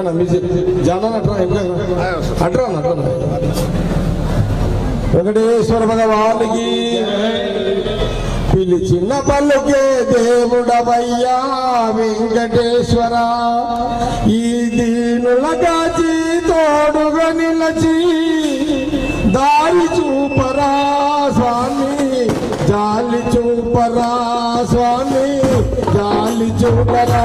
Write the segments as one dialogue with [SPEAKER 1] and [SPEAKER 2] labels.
[SPEAKER 1] కొట్టినాయన music జానా అట్రా అట్రా అట్రా వెంకటేశ్వర భగవానికి పిలిచిన పలుకే దేవుడవయ్యా వెంకటేశ్వర. ఈ దీనుల కాచి తోడుగా నిలచి దారి చూపరా స్వామి జాలి చూపరా స్వామి జాలి చూపరా.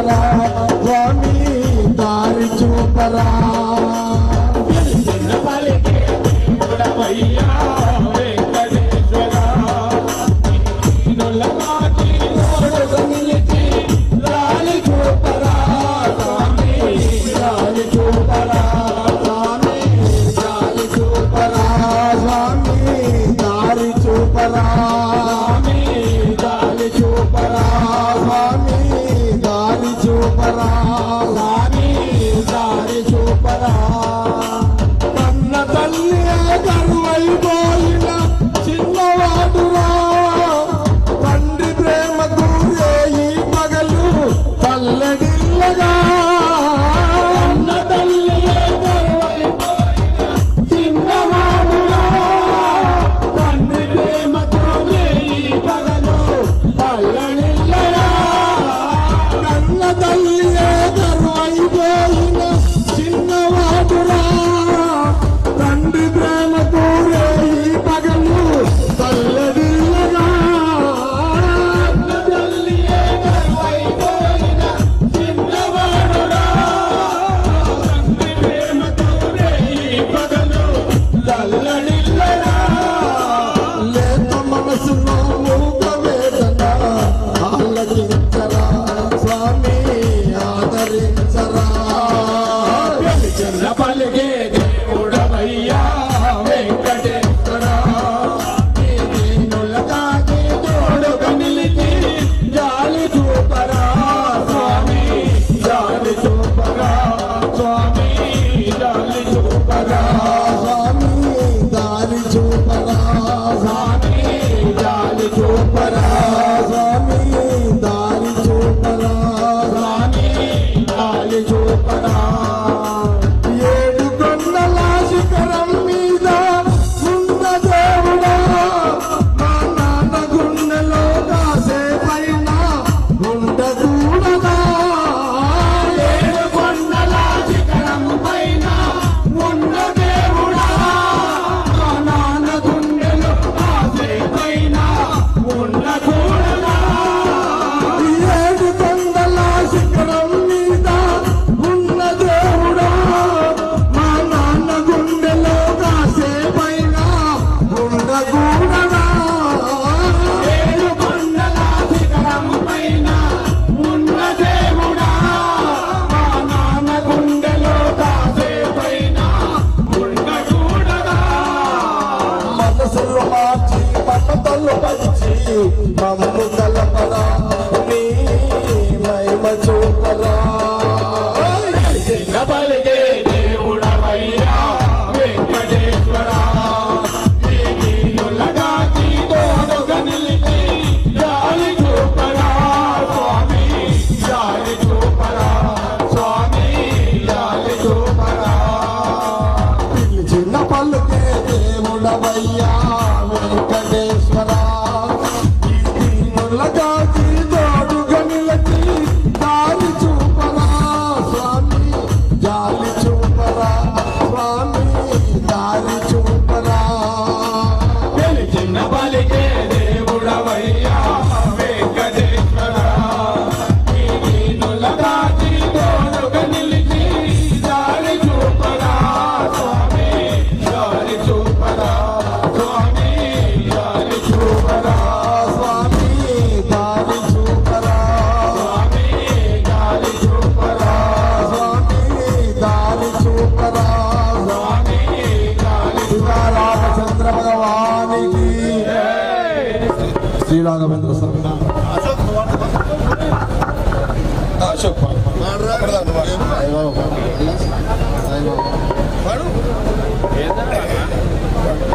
[SPEAKER 1] చూడరా స్వామి దారి చూపరా
[SPEAKER 2] చిన్న పలికే దేవుడవయ్యా వెంకటేశ్వరా. దీనుల కాచి తోడుగా నిలిచి జాలి చూపరా స్వామి జాలి చూపరా స్వామి జాలి చూపరా
[SPEAKER 1] స్వామి దారి చూపరా
[SPEAKER 2] చూపరా మార్చి పట్టతలు పరిచి మమ్ము కలపరా నీ మహిమ చూపరా. పలికే దేవుడవయ్యా వెంకటేశ్వరా. చిన్న పళ్ళుకే దేవుడవయ్యా. શ્રી રાઘવેન્દ્ર સ્વામી અશોક અશોક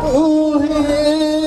[SPEAKER 2] ઓ
[SPEAKER 3] હે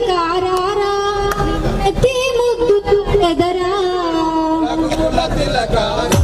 [SPEAKER 3] తిలకారారా ఎత్తి ముద్దు ఎదరా.
[SPEAKER 1] తిలకార.